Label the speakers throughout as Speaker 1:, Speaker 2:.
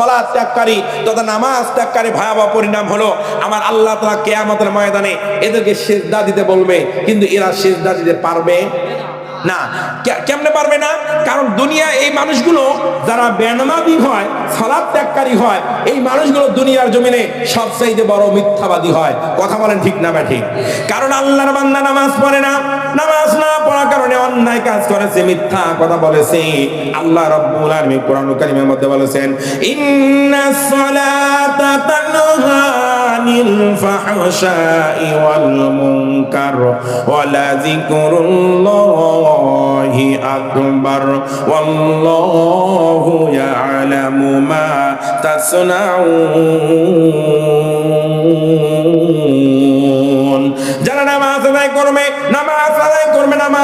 Speaker 1: সলাৎ ত্যাগকারী তথা নামাজ ত্যাগকারী ভয়াবহ পরিণাম হলো আমার আল্লাহ তালা কেয়ামতের ময়দানে এদেরকে সেজদা দিতে বলবে, কিন্তু এরা সেজদা দিতে পারবে? না কেমনে পারবে না? কারণ দুনিয়া এই মানুষগুলো যারা বেনামাজি হয় সালাদ ত্যাগকারী হয়, এই মানুষগুলো দুনিয়ার জমিনে সবচাইতে বড় মিথ্যাবাদী হয়। কথা বলেন ঠিক না বা ঠিক কারণ আল্লাহর বান্দা নামাজ পড়ে না। নামাজ না পড়ার কারণে অন্যায় কাজ করেছে, মিথ্যা কথা বলেছে। আল্লাহ রাব্বুল আলামিন কোরআনুল কারীমের মধ্যে বলেছেন ইন্নাস সালাতা তানহা আনিল ফাহশাই ওয়াল মুনকার ওয়ালা যিকরুল্লাহি আকবার ওয়াল্লাহু ইয়ালামু মা তাসনাউন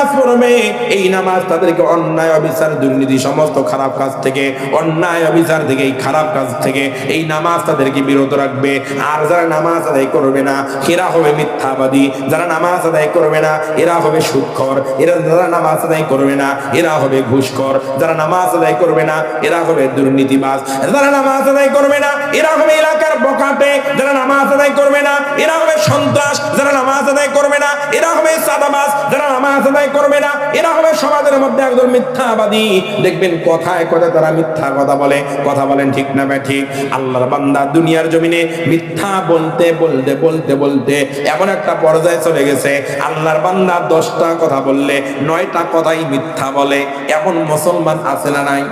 Speaker 1: নামাজ পড়বে, এই নামাজ তাদেরকে অন্যায়, অবিচার, দুর্নীতি, সমস্ত খারাপ কাজ থেকে, অন্যায়, অবিচার থেকে, এই খারাপ কাজ থেকে, এই নামাজ তাদেরকে বিরত রাখবে। আর যারা নামাজ আদায় করবে না, এরা হবে মিথ্যাবাদী। যারা নামাজ আদায় করবে না, এরা হবে সুৎখর। এরা যারা নামাজ আদায় করবে না, এরা হবে ঘুষখর। যারা নামাজ আদায় করবে না, এরা হবে দুর্নীতিবাজ। যারা নামাজ আদায় করবে না, এরা হবে এলাকার বকাটে যারা নামাজ আদায় করবে না, এরা হবে সন্ত্রাস। যারা নামাজ আদায় করবে না, এরা হবে সাদাবাজ যারা নামাজ আদায় করবে না। এরা হবে সমাজের মধ্যে একদম মিথ্যাবাদী। দেখবেন কথায় কথায় তারা মিথ্যা কথা বলে। কথা বলেন ঠিক না ব্যা ঠিক। আল্লাহর বান্দা দুনিয়ার জমিনে মিথ্যা বলতে বলতে বলতে বলতে এমন একটা পর্যায়ে চলে গেছে। আল্লাহর বান্দা দশটা কথা বললে, নয়টা কথাই মিথ্যা বলে। এমন মুসলমান আছে না নাই?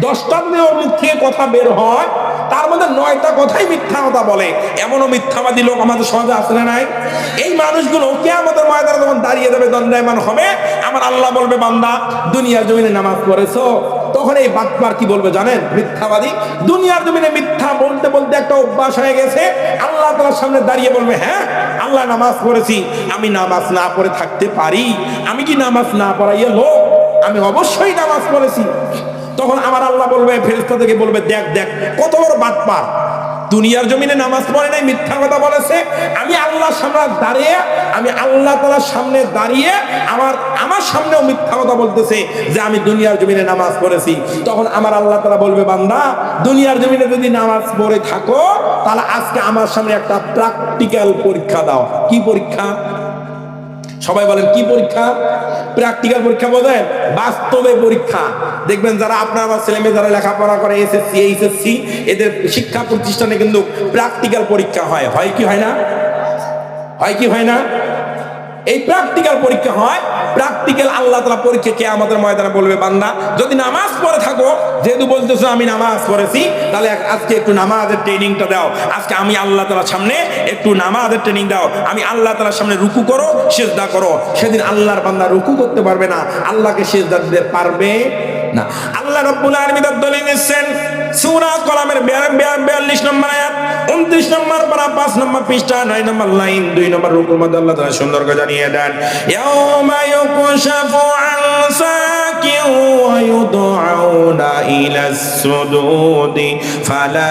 Speaker 1: দশটা যদি ওর থেকে কথা বের হয় তার মধ্যে নয়টা কথাই মিথ্যা কথা বলে। এমনও মিথ্যাবাদী লোক আমাদের সমাজে না নাই? এই মানুষগুলো কে আমাদের ময়দানে যখন দাঁড়িয়ে যাবে, দণ্ডায়মান হবে, আমার আল্লাহ বলবে, বান্দা, দুনিয়ার জমিনে নামাজ পড়েছো। তখন এই বাটপার কি বলবে জানেন? মিথ্যাবাদী। দুনিয়ার জমিনে মিথ্যা বলতে বলতে একটা অভ্যাস হয়ে গেছে। আল্লাহ তালার সামনে দাঁড়িয়ে বলবে হ্যাঁ আল্লাহ নামাজ পড়েছি। আমি নামাজ না পড়ে থাকতে পারি। আমি কি নামাজ না পড়াইয়া লোক? আমি অবশ্যই নামাজ পড়েছি। তখন আমার আল্লাহ বলবে, ফেরেশতা থেকে বলবে, দেখ দেখ, কত বড় বাটপার দুনিয়ার জমিনে নামাজ পড়ে নাই, মিথ্যা কথা বলেছে। আমি আল্লাহর সামনে দাঁড়িয়ে, আমি আল্লাহ তালার সামনে দাঁড়িয়ে আমার আমার সামনেও মিথ্যা কথা বলতেছে যে আমি দুনিয়ার জমিনে নামাজ পড়েছি। তখন আমার আল্লাহ তালা বলবে, বান্দা, দুনিয়ার জমিনে যদি নামাজ পড়ে থাকো, তাহলে আজকে আমার সামনে একটা প্র্যাকটিক্যাল পরীক্ষা দাও। কি পরীক্ষা? সবাই বলেন, কি পরীক্ষা? প্র্যাকটিক্যাল পরীক্ষা বলেন বাস্তবে পরীক্ষা। দেখবেন যারা আপনার আমার ছেলে মেয়ে যারা লেখাপড়া করে এসএসসি এইচএসসি এদের শিক্ষা প্রতিষ্ঠানে কিন্তু প্র্যাকটিক্যাল পরীক্ষা হয়। হয় কি হয় না? হয় কি হয় না? এই প্র্যাকটিক্যাল পরীক্ষা হয় প্র্যাকটিক্যাল আল্লাহ তালা পরীক্ষা কে আমাদের ময়দানে বলবে, বান্দা, যদি নামাজ পড়ে থাকো, যেহেতু বলতেছো আমি নামাজ পড়েছি, তাহলে আজকে একটু নামাজের ট্রেনিংটা দাও। আজকে আমি আল্লাহ তালার সামনে একটু নামাজের ট্রেনিং দাও। আমি আল্লাহ তালার সামনে রুকু করো, সেজদা করো। সেদিন আল্লাহর বান্দা রুকু করতে পারবে না। আল্লাহকে সেজদা দিতে পারবে না। আল্লাহ রব্বুল আলামিন তার দলিল নিচ্ছেন সূরা কলামের 42 নম্বর আয়াত 29 নম্বর পারা পাঁচ নম্বর পৃষ্ঠা, নয় নম্বর লাইন, দুই নম্বর রুকুর মধ্যে আল্লাহ তারা সুন্দর করে জানিয়ে দেন ফালা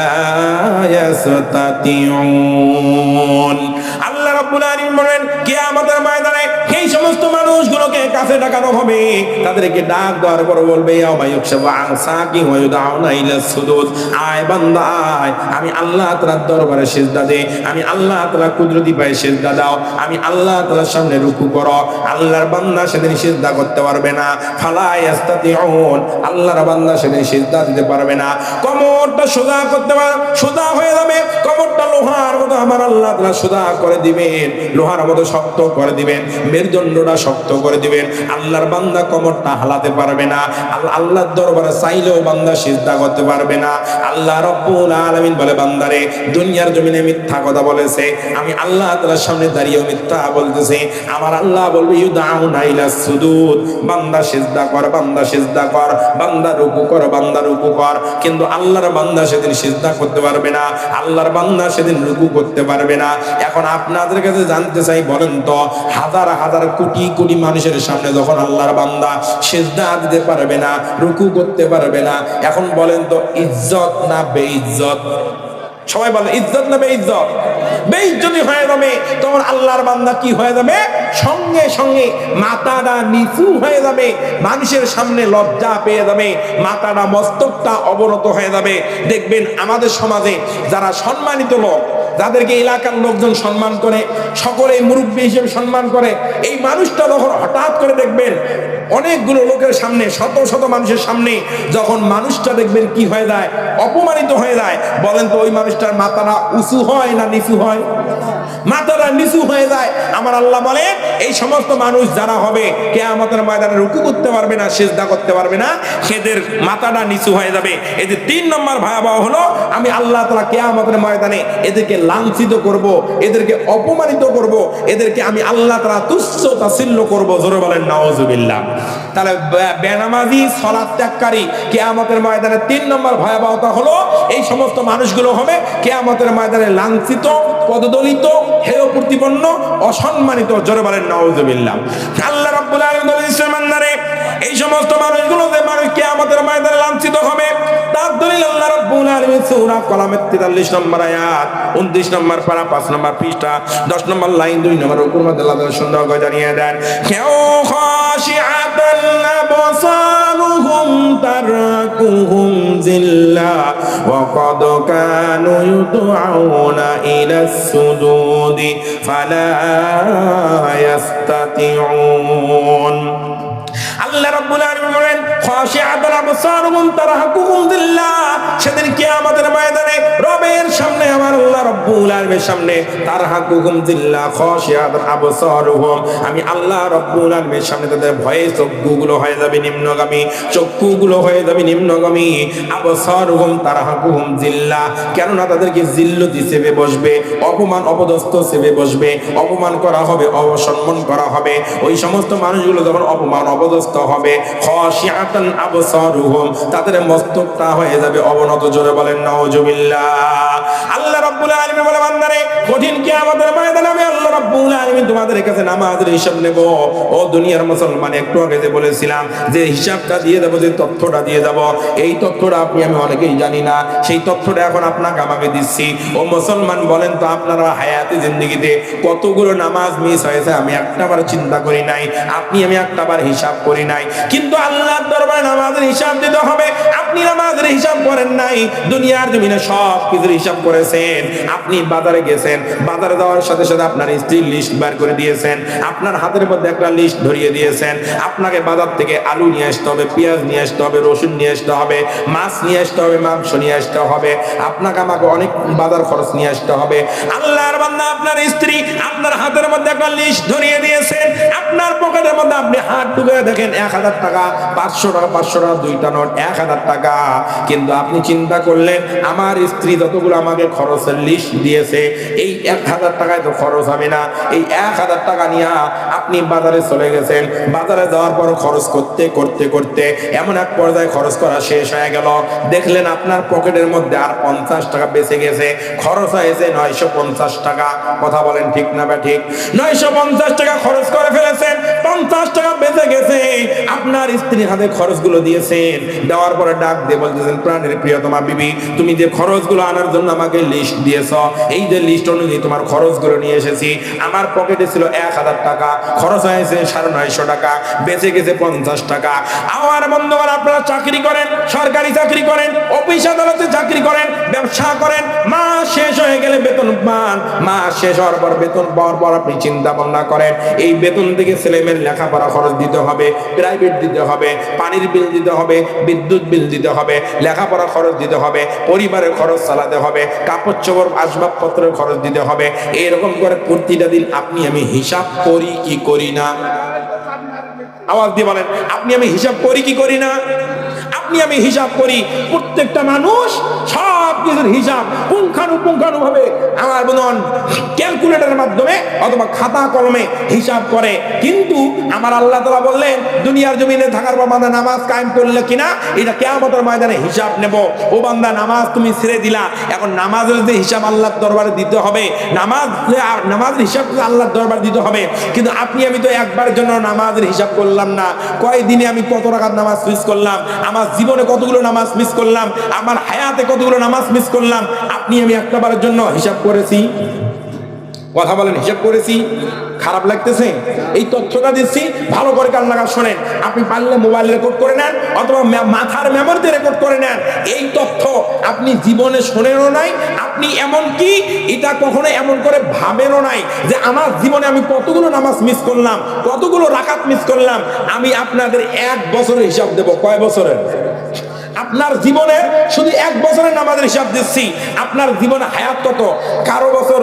Speaker 1: কাছে ডাকানো হবে তাদেরকে ডাক দেওয়ার পর বলবে আয় আমি আল্লাহ তাআলার দরবারে সিজদা দে। আমি আল্লাহ তাআলা কুদরতি পায়ে সিজদা দাও। আমি আল্লাহ তালার সামনে রুকু করো। আল্লাহর বান্দা সেদিন সিজদা করতে পারবে না। ফালা ইয়াস্তাতিউন। আল্লাহর বান্দা সেদিন সিজদা দিতে পারবে না। কোমরটা সোজা করতে পার, সোজা হয়ে যাবে। কোমরটা লোহার মতো আমার আল্লাহ তাআলা সোজা করে দিবেন। লোহার মতো শক্ত করে দিবেন। মেরুদণ্ডটা শক্ত করে দিবেন। আল্লাহর বান্দা কোমরটা হালাতে পারবে না। আল্লাহ, আল্লাহর দরবারে চাইলেও বান্দা সিজদা করতে পারবে না। আল্লাহ রব্বুল আলামিন বলে, বান্দারে, দুনিয়ার জমিনে মিথ্যা কথা বলেছে। আমি আল্লাহ তাআলার সামনে দাঁড়িয়ে মিথ্যা বলতেছে। আমার আল্লাহ বলবে ইউদাউনা ইলা সুদুদ। বান্দা সিজদা কর, বান্দা সিজদা কর। বান্দা রুকু কর, বান্দা রুকু কর। কিন্তু আল্লাহর বান্দা সেদিন সিজদা করতে পারবে না। আল্লাহর বান্দা সেদিন রুকু করতে পারবে না। এখন আপনাদের কাছে জানতে চাই, বলেন তো, হাজার হাজার কোটি কোটি মানুষের সামনে যখন আল্লাহর বান্দা সিজদা দিতে পারবে না, রুকু করতে পারবে না, এখন বলেন তো ইজ্জত না বেইজ্জত? সবাই বলে ইজ্জত না বেইজ্জত? বেইজ্জতি হয়ে যাবে, তখন আল্লাহর বান্দা কি হয়ে যাবে? সঙ্গে সঙ্গে মাথাটা নিচু হয়ে যাবে, মানুষের সামনে লজ্জা পেয়ে যাবে, মাথাটা মস্তকটা অবনত হয়ে যাবে। দেখবেন আমাদের সমাজে যারা সম্মানিত লোক যাদেরকে এলাকার লোকজন সম্মান করে সকলে মুরব্বী হিসেবে সম্মান করে, এই মানুষটা তখন হঠাৎ করে দেখবেন অনেকগুলো লোকের সামনে, শত শত মানুষের সামনে যখন মানুষটা দেখবেন কি হয়ে যায়, অপমানিত হয়ে যায়, বলেন তো ওই মানুষটার মাথাটা উঁচু হয় না নিচু হয়? মাথাটা নিচু হয়ে যায়। আমার আল্লাহ বলে এই সমস্ত মানুষ যারা হবে কে আমাদের ময়দানে রুকু করতে পারবে না, সেজদা করতে পারবে না, সেদের মাথাটা নিচু হয়ে যাবে। এদের তিন নম্বর ভয়াবহ হলো, আমি আল্লাহ তালা কে আমাদের ময়দানে এদেরকে লাঞ্ছিত করব, এদেরকে অপমানিত করব, এদেরকে আমি আল্লাহ তালা তুচ্ছ তাছিল্য করব। জোরে বলেন নওয়াজুবিল্লাহ তাহলে বেনামাজি সলাৎ ত্যাগকারী কেয়ামতের ময়দানে তিন নম্বর ভয়াবহতা হলো এই সমস্ত মানুষগুলো হবে কেয়ামতের ময়দানে লাঞ্ছিত, পদদলিত হেয় প্রতিপন্ন অসম্মানিত, জোরে বলেন নওয়াজুবিল্লাহ আল্লাহ রাব্বুল আলামিন এই সমস্ত মানুষগুলো যে মানুষকে আমাদের ময়দানে লাঞ্ছিত হবে। তার দলিল আল্লাহ রাব্বুল আলামিন সূরা কলামের 43 নম্বর আয়াত 29 নম্বর পারা 5 নম্বর পৃষ্ঠা 10 নম্বর লাইন 2 নম্বর উপর মধ্যে আল্লাহ তাআলা সুন্দর করে জানিয়ে দেন, কেউ খাশিআতাল আবসারুহুম তারাকুহুম জিল্লা ওয়া কদ কানু ইউদআউনা ইলা সুজুদি ফালা ইয়াস্তাতিউন। বলেন কে আমাদের সেদিন ময়দানে রবের সামনে আমার আল্লাহ রাব্বুল আলামিনের সামনে তার তারহাকুহুম যিল্লাহ খাশিআতাল আবসারুহুম। আমি আল্লাহ রাব্বুল আলামিনের সামনে তাদের ভয়ে চক্ষুগুলো হয়ে যাবে নিম্নগামী, চক্ষুগুলো হয়ে যাবে নিম্নগামী। আবসারুহুম তারহাকুহুম যিল্লাহ কেননা তাদেরকে জিল্লতি হিসেবে বসবে, অপমান অপদস্থ হিসেবে বসবে। অপমান করা হবে অবসম্মান করা হবে। ওই সমস্ত মানুষগুলো যখন অপমান অপদস্থ হবে খাশিআতান আবসারুহুম, তাদের মস্তকটা হয়ে যাবে অবনত। জোরে বলেন, নাউজুবিল্লাহ। আল্লাহ রাব্বুল আলামিন বলে বান্দারে, কঠিন কিয়ামতের ময়দানে আমি আল্লাহ রাব্বুল আলামিন তোমাদের কাছে নামাজের হিসাব নেব। ও দুনিয়ার মুসলমান, একটু আগে যে বলেছিলাম যে হিসাবটা দিয়ে দেবো, যে তথ্যটা দিয়ে যাব এই তথ্যটা আপনি, আমি অনেকেই জানি না, সেই তথ্যটা এখন আপনাকে আমাকে দিচ্ছি। ও মুসলমান বলেন তো, আপনারা হায়াতে জিন্দগিতে কতগুলো নামাজ মিস হয়েছে, আমি একটাবার চিন্তা করি নাই, আপনি, আমি একটাবার হিসাব করি নাই। কিন্তু আল্লাহর দরবারে নামাজের হিসাব দিতে হবে, আপনি নামাজের হিসাব করেন নাই, দুনিয়ার জমিনে সব কিছুর হিসাব করেছেন, আপনি বাজারে গেছেন, বাজারে যাওয়ার সাথে সাথে আপনার স্ত্রীর লিস্ট বার করে দিয়েছেন, আপনার হাতের মধ্যে একটা লিস্ট ধরিয়ে দিয়েছেন, আপনাকে বাজার থেকে আলু নিয়ে আসতে হবে, পেঁয়াজ নিয়ে আসতে হবে, রসুন নিয়ে আসতে হবে, মাছ নিয়ে আসতে হবে, মাংস নিয়ে আসতে হবে, আপনাকে আমাকে অনেক বাজার খরচ নিয়ে আসতে হবে। আল্লাহর বান্দা আপনার স্ত্রী আপনার হাতের মধ্যে একটা লিস্ট ধরিয়ে দিয়েছেন আপনার মধ্যে আপনি হাত ঢুকে দেখেন, এক হাজার টাকা, পাঁচশো টাকা পাঁচশো টাকা, দুইটা নোট, এক হাজার টাকা। কিন্তু আপনি চিন্তা করলেন, আমার স্ত্রী যতগুলো আমাকে খরচের লিস্ট দিয়েছে, এই এক হাজার টাকায় তো খরচ হবে না। এই এক হাজার টাকা নিয়ে আপনি বাজারে চলে গেছেন। বাজারে যাওয়ার পর খরচ করতে করতে করতে এমন এক পর্যায়ে খরচ করা শেষ হয়ে গেল। দেখলেন আপনার পকেটের মধ্যে আর পঞ্চাশ টাকা বেঁচে গেছে। খরচ হয়েছে নয়শো পঞ্চাশ টাকা। কথা বলেন ঠিক না বা ঠিক? নয়শো পঞ্চাশ টাকা খরচ করে ফেলেছেন। পঞ্চাশ টাকা বেঁচে গেছে। আপনার স্ত্রীর হাতে খরচগুলো দিয়েছেন। দেওয়ার পরে ডাক দিয়ে বলতেছেন, প্রাণের প্রিয়তমা বিবি, তুমি যে খরচগুলো আনার জন্য আমাকে লিস্ট দিয়েছ, এই যে লিস্ট অনুযায়ী তোমার খরচগুলো নিয়ে এসেছি, আমার পকেটে ছিল এক হাজার টাকা, খরচ হয়েছে সাড়ে নয়শো টাকা, বেঁচে গেছে পঞ্চাশ টাকা। আমার বন্ধুগণ, আপনারা চাকরি করেন, সরকারি চাকরি করেন, অফিস আদালতে চাকরি করেন, ব্যবসা করেন, মাস শেষ হয়ে গেলে বেতন পান। মাস শেষ হওয়ার পর বেতন পাওয়ার পর আপনি চিন্তা ভাবনা করেন, এই বেতন থেকে ছেলেমেয়ের লেখাপড়া খরচ দিতে হবে প্রাইভেট দিতে হবে, পানির বিল দিতে হবে, বিদ্যুৎ বিল দিতে হবে লেখাপড়া খরচ দিতে হবে, পরিবারের খরচ চালাতে হবে, কাপড় চোপড়, আসবাবপত্রের খরচ দিতে হবে। এরকম করে প্রতিটা দিন আপনি আমি হিসাব করি কি করি না? আওয়াজ দিয়ে বলেন, আপনি আমি হিসাব করি কি করি না? আপনি আমি হিসাব করি, প্রত্যেকটা মানুষ সব কিছুর হিসাব পুঙ্খানুপুঙ্খানু ভাবে আমার বোন ক্যালকুলেটরের মাধ্যমে অথবা খাতা কলমে হিসাব করে। কিন্তু আমার আল্লাহ তালা বললেন, দুনিয়ার জমিনে থাকার পর বান্দা নামাজ কায়েম করলে কিনা? এটা কেয়ামতের ময়দানে হিসাব নেব। ও বান্দা, নামাজ তুমি ছেড়ে দিলা। এখন নামাজের যে হিসাব আল্লাহর দরবারে দিতে হবে, নামাজ নামাজের হিসাব আল্লাহর দরবার দিতে হবে, কিন্তু আপনি, আমি তো একবারের জন্য নামাজের হিসাব করলাম না। কয় দিনে আমি কত টাকার নামাজ মিস করলাম? আমার জীবনে কতগুলো নামাজ মিস করলাম? আমার হায়াতে কতগুলো নামাজ মিস করলাম, আপনি আমি একটা বারের জন্য হিসাব করেছি। কথা বলেন, হিসাব করেছি। খারাপ লাগতেছে? এই তথ্যটা দিচ্ছি, ভালো করে কান লাগা শোনেন। আপনি পারলে মোবাইল রেকর্ড করে নেন, অথবা মাথার মেমোরিতে রেকর্ড করে নেন। এই তথ্য আপনি জীবনে শোনেনও নাই, আপনি এমন কি? এটা কখনো এমন করে ভাবেনও নাই যে আমার জীবনে আমি কতগুলো নামাজ মিস করলাম, কতগুলো রাকাত মিস করলাম, আমি আপনাদের এক বছরের হিসাব দেব। কয় বছরের? আপনার জীবনে শুধু এক বছরের নামাজের হিসাব দিচ্ছি। আপনার জীবনে হায়াত কত? কারও বছর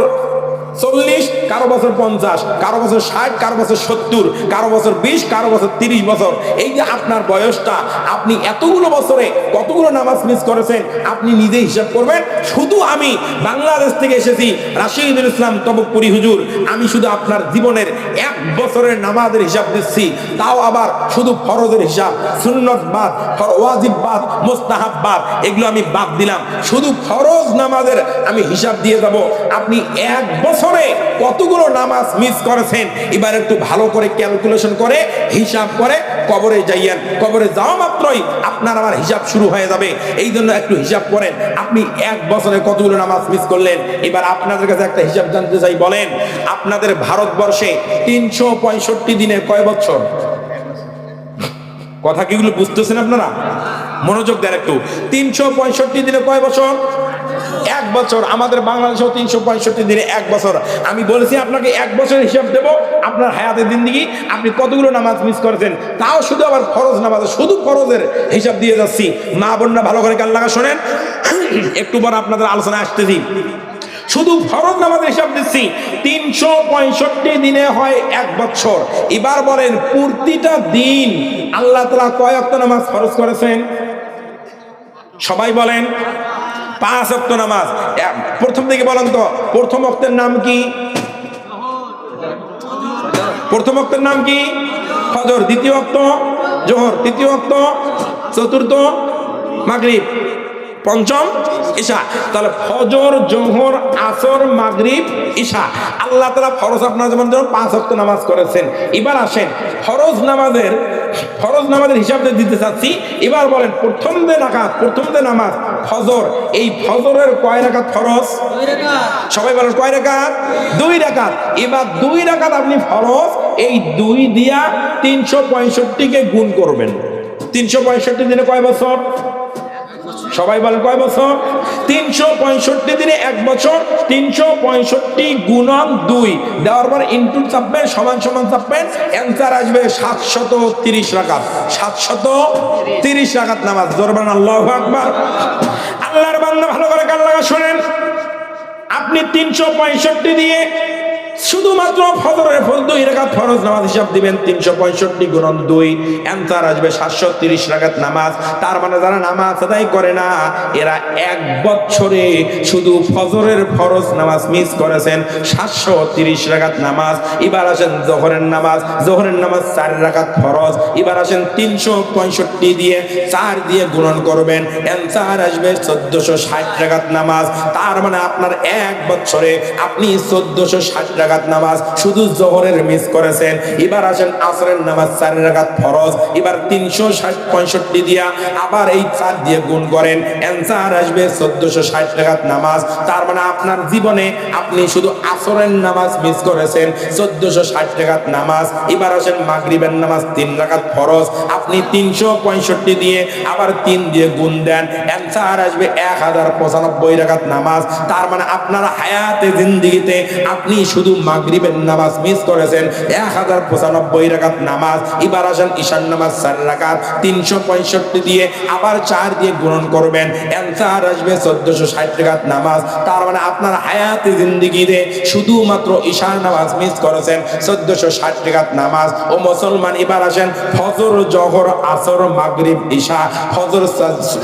Speaker 1: চল্লিশ, কারও বছর পঞ্চাশ, কারও বছর ষাট, কারও বছর সত্তর, কারও বছর বিশ, কারও বছর তিরিশ বছর। এই যে আপনার বয়সটা, আপনি এতগুলো বছরে কতগুলো নামাজ মিস করেছেন, আপনি নিজে হিসাব করবেন। শুধু আমি বাংলাদেশ থেকে এসেছি, রাশিদুল ইসলাম তবকপুরি হুজুর। আমি শুধু আপনার জীবনের এক বছরের নামাজের হিসাব দিচ্ছি। তাও আবার শুধু ফরজের হিসাব, সুন্নত বাদ ওয়াজিব বাদ, মোস্তাহাব বাদ, এগুলো আমি বাদ দিলাম। শুধু ফরজ নামাজের আমি হিসাব দিয়ে যাব। আপনি এক বছরে কতগুলো নামাজ মিস করেছেন। এবার একটু ভালো করে ক্যালকুলেশন করে, হিসাব করে কবরে যাইয়েন। কবরে যাওয়া মাত্রই আপনার আমার হিসাব শুরু হয়ে যাবে। এই জন্য একটু হিসাব করেন, আপনি এক বছরে কতগুলো নামাজ মিস করলেন? এবার আপনাদের কাছে একটা হিসাব জানতে চাই, বলেন, আপনাদের ভারতবর্ষে তিনশো পঁয়ষট্টি দিনে কয় বছর? কথা কিগুলো বুঝতেছেন আপনারা? মনোযোগ দেন একটু। তিনশো পঁয়ষট্টি দিনে কয় বছর? এক বছর, আমাদের বাংলাদেশেও তিনশো পঁয়ষট্টি দিনে এক বছর। আমি বলেছি আপনাকে এক বছরের হিসাব দেব, আপনার হায়াতের দিনদিগি আপনি কতগুলো নামাজ মিস করেছেন, তাও শুধু আবার ফরজ নামাজ, শুধু ফরজের হিসাব দিয়ে যাচ্ছি। মা বোনরা ভালো করে কান লাগা শোনেন। একটু পর আপনাদের আলোচনা আসতেছি। শুধু ফরজ নামাজের হিসাব দিচ্ছি, তিনশো পঁয়ষট্টি দিনে হয় এক বছর। এবার বলেন, প্রতিটা দিন আল্লাহ তালা কয় অক্ত নামাজ ফরজ করেছেন? সবাই বলেন পাঁচ অক্ত নামাজ। প্রথম থেকে বলেন তো, প্রথম অক্তের নাম কি? প্রথম অক্তের নাম কি? ফজর। দ্বিতীয় অক্ত জোহর। তৃতীয় অক্ত চতুর্থ, মাগরিব। পঞ্চম ঈশা তাহলে ফজর, জোহর, আসর, মাগরিব ঈশা আল্লাহ তালা ফরজ আপনার যেমন যেমন পাঁচ অক্ত নামাজ করেছেন। এবার আসেন ফরজ নামাজের ফরজ নামাজের হিসাব দিতে চাচ্ছি এবার বলেন প্রথম যে রাকাত প্রথম যে নামাজ ফজর এই ফজরের কয় রাকাত ফরজ? সবাই বলেন কয় রাকাত? দুই রাকাত। এবার দুই রাকাত আপনি ফরজ এই দুই দিয়া তিনশো পঁয়ষট্টিকে গুণ করবেন। তিনশো পঁয়ষট্টি দিনে কয় বছর? সবাই বলেন কয় বছর? তিনশো পঁয়ষট্টি দিনে এক বছর, তিনশো পঁয়ষট্টি গুণন দুই। দেওয়ার পর ইন্টু চাপবেন সমান সমান চাপবেন অ্যান্সার আসবে সাতশত তিরিশ রাকাত। সাতশত তিরিশ নামাজ। জোরবান, আল্লাহ আকবার। আল্লাহর বান্দা ভালো করে কান লাগা শোনেন। আপনি তিনশো পঁয়ষট্টি দিয়ে শুধুমাত্র ফজরের ফল দুই রাকাত ফরজ নামাজ হিসাব দিবেন তিনশো পঁয়ষট্টি গুণন দুই। অ্যান্সার আসবে সাতশো তিরিশ রাকাত নামাজ। তার মানে যারা নামাজ আদায় করে না, এরা এক বছরে শুধু ফজরের ফরজ নামাজ মিস করেছেন। সাতশো তিরিশ রাকাত নামাজ, এবার আসেন জোহরের নামাজ। জোহরের নামাজ চার রাকাত ফরজ, এবার আসেন তিনশো পঁয়ষট্টি দিয়ে চার দিয়ে গুণন করবেন। অ্যান্সার আসবে চোদ্দশো ষাট রাকাত নামাজ। তার মানে আপনার এক বছরে আপনি চোদ্দশো ষাট রাকাত নামাজ, শুধু জোহরের মিস করেছেন। এবার আসেন আসরের নামাজ চার রাকাত ফরজ, এবার তিনশো ষাট পঁয়ষট্টি দিয়া আবার এই চার দিয়ে গুণ করেন। অ্যান্সার আসবে চোদ্দশো ষাট রাকাত নামাজ। তার মানে আপনার জীবনে আপনি শুধু আসরের নামাজ মিস করেছেন, চোদ্দশো ষাট রাকাত নামাজ। এবার আসেন মাগরিবের নামাজ তিন রাকাত ফরজ। আপনি তিনশো পঁয়ষট্টি দিয়ে আবার তিন দিয়ে গুণ দেন। অ্যান্সার আসবে এক হাজার পঁচানব্বই রাকাত নামাজ। তার মানে আপনার হায়াতে, জিন্দিগিতে আপনি শুধু মাগরিবের নামাজ মিস করেছেন। এক হাজার পঁচানব্বই রাকাত নামাজ, এবার আসেন ঈশান নামাজ চার রাকাত, তিনশো পঁয়ষট্টি দিয়ে আবার চার দিয়ে গুণন করবেন। অ্যান্সার আসবে চোদ্দশো ষাট রাকাত নামাজ। তার মানে আপনার হায়াতে জিন্দিগিতে শুধুমাত্র ঈশান নামাজ মিস করেছেন চোদ্দশো ষাট রাকাত নামাজ। ও মুসলমান, এবার আসেন ফজর, জহর, আসর, মাগরিব, ঈশা। ফজর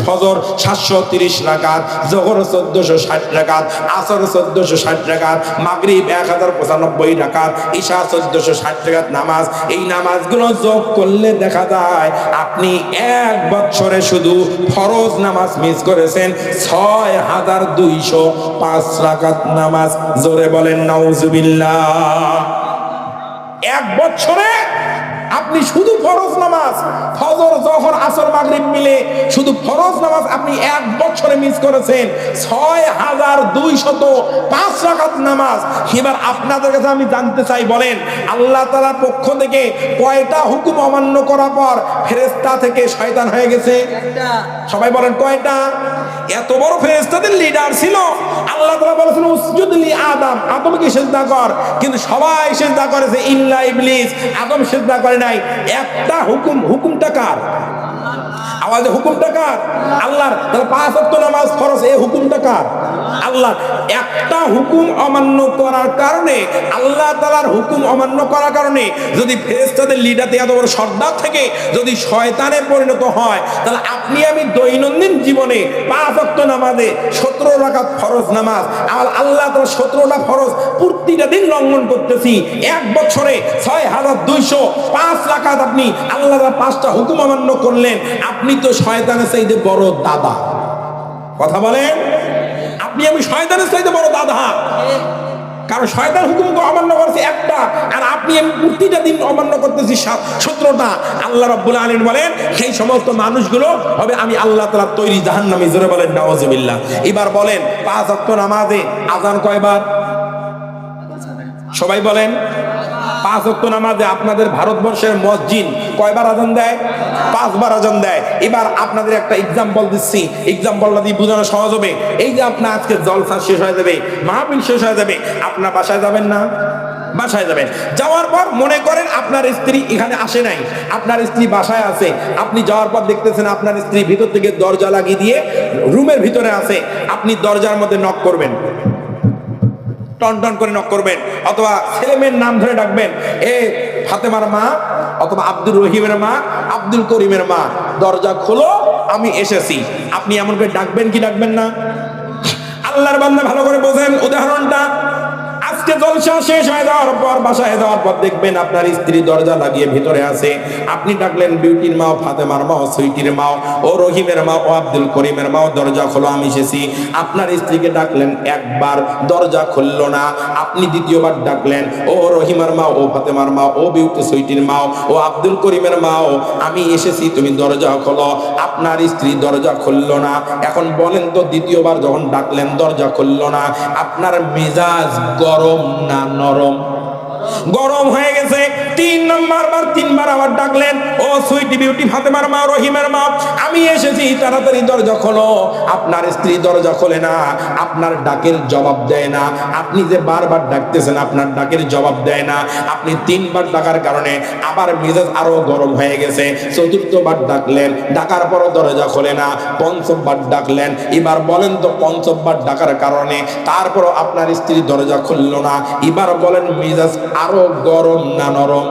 Speaker 1: ফজর সাতশো তিরিশ রাকাত, জহর চোদ্দশো ষাট রাকাত, আসর চোদ্দশো ষাট রাকাত, মাগরিব এক হাজার পঁচানব্বই রাকাত, ঈশা চোদ্দশো ষাট রাকাত নামাজ। এই নামাজগুলো যোগ করলে দেখা যায় আপনি এক বছরে শুধু ফরজ নামাজ মিস করেছেন, ছয় হাজার দুইশো পাঁচ রাকাত নামাজ। জোরে বলেন, নাউজুবিল্লাহ। এক বছরে আপনি শুধু ফরজ নামাজ ফজর জহর আসর মাগরিব মিলে শুধু ফরজ নামাজ আপনি এক বছরে মিস করেছেন। ছয় হাজার দুইশত পাঁচ রাকাত নামাজ। এবার আপনাদের কাছে আমি জানতে চাই বলেন আল্লাহ তালার পক্ষ থেকে কয়টা হুকুম অমান্য করার পর ফেরেস্তা থেকে শয়তান হয়ে গেছে? সবাই বলেন কয়টা? এত বড় ফেরেস্তাদের লিডার ছিল। আদম, আদমকে সেদ্ধা কর। কিন্তু সবাই সেজদা করেছে ইল্লা ইবলিস, আদম সেদ্ধা করে নাই। একটা হুকুম, হুকুমটা কার? আমাদের হুকুমটা কার? আল্লাহর তাহলে পাঁচ ওয়াক্ত নামাজ ফরজ এই হুকুমটা কার? আল্লাহ একটা হুকুম অমান্য করার কারণে, আল্লাহ তালার হুকুম অমান্য করার কারণে যদি ফেরেস্তাদের লিডাতে এত বড় সর্দার থেকে, যদি শয়তানে পরিণত হয়, তাহলে আপনি আমি দৈনন্দিন জীবনে পাঁচ ওয়াক্ত নামাজে সতেরো রাকাত ফরজ নামাজ, আর আল্লাহ তালা সতেরোটা ফরজ প্রতিটা দিন লঙ্ঘন করতেছি। এক বছরে ছয় হাজার দুইশো পাঁচ রাকাত আপনি আল্লাহ পাঁচটা হুকুম অমান্য করলেন, আপনি তো শয়তানের চাইতে বড় দাদা। কথা বলেন? আপনি আমি শয়তানের চাইতে বড় দাদা। কারণ শয়তান হুকুম অমান্য করেছে একটা, আর আপনি আমি প্রতিটা দিন অমান্য করতেছি সাত- সতেরোটা। আল্লাহ রব্বুল আলম বলেন, সেই সমস্ত মানুষগুলো হবে আমি আল্লাহ তালা তৈরি জাহান্নামী। জোরে বলেন নওয়াজবিল্লাহ এবার বলেন, পাঁচ অক্ট নামাজে আজান কয়বার? সবাই বলেন পাঁচ অক্ট নামাজে আপনাদের ভারতবর্ষের মসজিদ কয়বার আজান দেয়? পাঁচবার আজান দেয়। এবার আপনাদের একটা এক্সাম্পল দিচ্ছি। এক্সাম্পলটা দিয়ে বোঝানো সহজ হবে। এই যে আপনার আজকে জলসা শেষ হয়ে যাবে, মাহফিল শেষ হয়ে যাবে, আপনার বাসায় যাবেন না? বাসায় যাবেন। যাওয়ার পর মনে করেন আপনার স্ত্রী এখানে আসে নাই। আপনার স্ত্রী বাসায় আছে। আপনি যাওয়ার পর দেখতেছেন আপনার স্ত্রী ভিতর থেকে দরজা লাগিয়ে দিয়ে রুমের ভিতরে আছে। আপনি দরজার মধ্যে নক করবেন। টন টন করে নক করবেন, অথবা ছেলেমেয়ের নাম ধরে ডাকবেন, এ ফাতেমার মা, অথবা আব্দুর রহিমের মা, আব্দুল করিমের মা, দরজা খোলো, আমি এসেছি। আপনি এমন করে ডাকবেন কি ডাকবেন না? আল্লাহর বান্দা ভালো করে বোঝেন উদাহরণটা। আজকে জলসা শেষ হয়ে যাওয়ার পর বাসায় যাওয়ার পর দেখবেন আপনার স্ত্রী দরজা লাগিয়ে ভিতরে আছে। আপনি ডাকলেন, বিউটির মা, ফাতেমার মা, সুইটির মা, ও রহিমের মা, ও আব্দুল করিমের মা, দরজা খোলো, আমি এসেছি। আপনার স্ত্রীকে ডাকলেন, একবার দরজা খুললো না। আপনি দ্বিতীয়বার ডাকলেন, ও রহিমার মা, ও ফাতেমার মা, ও বিউটি সুইটির মা, ও আব্দুল করিমের মা, ও আমি এসেছি, তুমি দরজা খোলো। আপনার স্ত্রী দরজা খুললো না। এখন বলেন তো, দ্বিতীয়বার যখন ডাকলেন, দরজা খুললো না। আপনার মেজাজ গরম না নরম? গরম হয়ে গেছে। তিন নম্বর বার তিনবার আবার ডাকলেন, ও সুইটি বিউটি ফাতেমার মা, রহিমের মা, আমি এসেছি তাড়াতাড়ি দরজা খোলো। আপনার স্ত্রী দরজা খোলে না, আপনার ডাকের জবাব দেয় না। আপনি যে বারবার ডাকতেছেন, আপনার ডাকের জবাব দেয় না। আপনি তিনবার ডাকার কারণে আবার মেজাজ আরও গরম হয়ে গেছে। চতুর্থবার ডাকলেন, ডাকার পরও দরজা খোলে না। পঞ্চমবার ডাকলেন, এবার বলেন তো পঞ্চমবার ডাকার কারণে তারপরও আপনার স্ত্রী দরজা খুললো না। এবার বলেন, মেজাজ আরও গরম না নরম?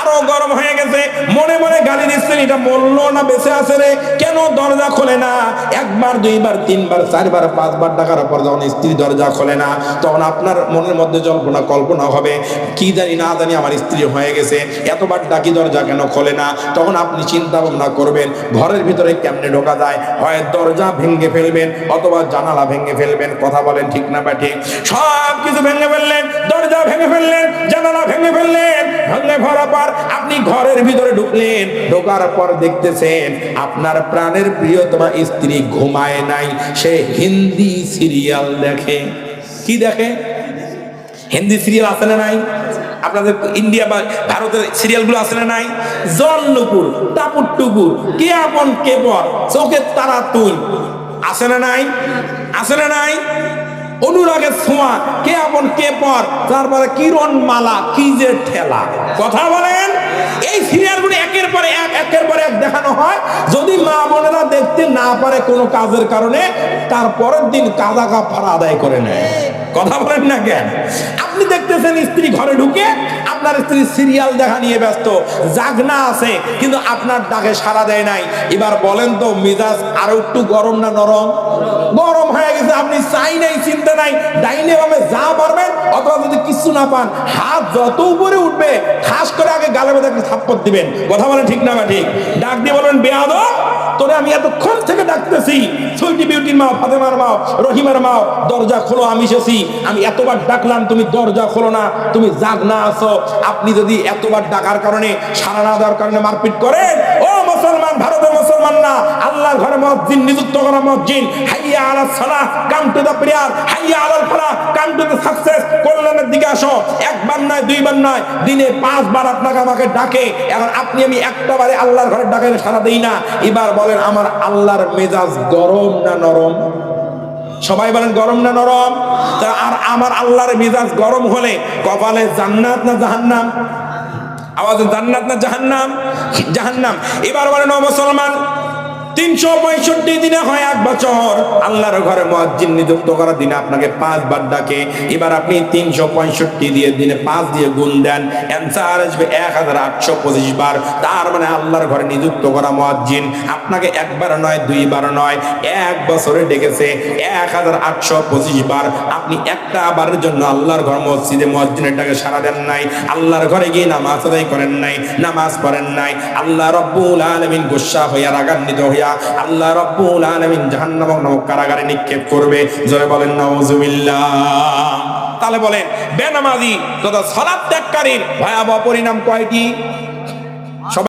Speaker 1: আরও গরম হয়ে গেছে। মনে মনে গালি দিচ্ছেন এটা বলল না, বেঁচে আছে রে। কেন দরজা খোলে না? একবার, দুইবার, তিনবার, চারবার, পাঁচবার ডাকার পর যখন স্ত্রী দরজা খোলে না, তখন আপনার মনের মধ্যে জল্পনা কল্পনা হবে, কি জানি, না জানি আমার স্ত্রী হয়ে গেছে। এতবার ডাকি দরজা কেন খোলে না? তখন আপনি চিন্তা ভাবনা করবেন, ঘরের ভিতরে কেমনে ঢোকা যায়? হয় দরজা ভেঙে ফেলবেন, অথবা জানালা ভেঙে ফেলবেন, কথা বলেন ঠিক না বা ঠিক সব কিছু ভেঙে ফেললেন, দরজা ভেঙে ফেললেন, জানালা ভেঙে ফেললেন, ভেঙে ভরার পর আপনি ঘরের ভিতরে ঢুকলেন, ঢোকার পর দেখতেছেন আপনার প্রাণের প্রিয়তমা স্ত্রী ঘুমায় নাই, সে হিন্দি সিরিয়াল দেখে। কি দেখে? হিন্দি সিরিয়াল আছে না নাই? আপনাদের ইন্ডিয়া বা ভারতের সিরিয়ালগুলো আছে না নাই? জন্নুপুর টাপুর টুকুর কে আপন কে পর চোখের তারা তুই, আছে না নাই? আছে না নাই? অনুরাগের ছোঁয়া, কে আপন, কে পর তারপরে কিরণ মালা কি যে ঠেলা। কথা বলেন? এই সিরিয়ালগুলো একের পরে এক, একের পরে এক দেখানো হয়। যদি মা বোনেরা দেখতে না পারে কোনো কাজের কারণে, তার পরের দিন কাদা কাপড় আদায় করে নেয়। কথা বলেন না কেন? আপনি দেখতেছেন স্ত্রী ঘরে ঢুকে আপনার স্ত্রী সিরিয়াল দেখা নিয়ে ব্যস্ত। জাগনা আছে, কিন্তু আপনার ডাকে সাড়া দেয় নাই। এবার বলেন তো, মিজাজ আরও একটু গরম না নরম? গরম হয়ে গেছে, আপনি চাই নাই, চিন্তা নাই। ডাইনে ভাবে যা পারবেন, অথবা যদি কিছু না পান, হাত যত উপরে উঠবে, খাস করে আগে গালে বেঁধে একটা থাপ্পড় দিবেন। কথা বলে ঠিক না ঠিক? ডাক দিয়ে বলবেন বেয়াদ তোরে আমি এতক্ষণ থেকে ডাকতেছি। সুইটি বিউটির মাও, ফাতেমার মাও, রহিমার মাও, দরজা খোলো, আমি এসেছি। আমি এতবার ডাকলাম, তুমি দরজা খোলো না, তুমি জাগ না আসো আপনি যদি এতবার ডাকার কারণে সারা না দেওয়ার কারণে মারপিট করেন, ও মুসলমান, ভারতের মুসলমান না, আল্লাহর ঘরে মসজিদ, নিযুক্ত করা মসজিদ, হাইয়া আলা সালাহ, কাম টু দ্য প্রেয়ার, হাইয়া আলাল ফালাহ, কাম টু দ্য সাকসেস, কল্যাণের দিকে আসো, একবার নয়, দুইবার নয়, দিনে পাঁচবার আপনাকে আমাকে ডাকে, এখন আপনি আমি একটা বারে আল্লাহর ঘরে ডাকে সারা দেই না। এবার বলেন, আমার আল্লাহর মেজাজ গরম না নরম? সবাই বলেন, গরম না নরম? তা আর আমার আল্লাহর মিজাজ গরম হলে কপালে জান্নাত না জাহান্নাম? আওয়াজ জান্নাত না জাহান্নাম? জাহান্নাম। এবার বলেন, ও মুসলমান তিনশো পঁয়ষট্টি দিনে হয় এক বছর। আল্লাহর ঘরে মসজিদ নিযুক্ত করার দিনে আপনাকে ডাকে। এবার আপনি তিনশো পঁয়ষট্টি দিয়ে দিনে পাঁচ দিয়ে গুণ দেন। অ্যান্সার আসবে এক হাজার আটশো পঁচিশ বার। তার মানে আল্লাহর ঘরে নিযুক্ত করা মসজিদ আপনাকে একবার নয়, দুইবার নয়, এক বছরে ডেকেছে এক হাজার আটশো পঁচিশ বার। আপনি একটা বারের জন্য আল্লাহর ঘর মসজিদে মসজিদের ডাকে সারা দেন নাই। আল্লাহর ঘরে গিয়ে নামাজ আদায় করেন নাই, নামাজ পড়েন নাই। আল্লাহ রব্বুল আলমিন গুসা হইয়া রাগান্বিত হইয়া আল্লাহ রব্বুল আলামিন জাহান্নাম নামক কারাগারে নিক্ষেপ করবে। জোরে বলেন, নাউজুবিল্লাহ। তাহলে বলেন, বেনামাজি তথা সালাত ত্যাগকারীর ভয়াবহ পরিণাম কয়টি?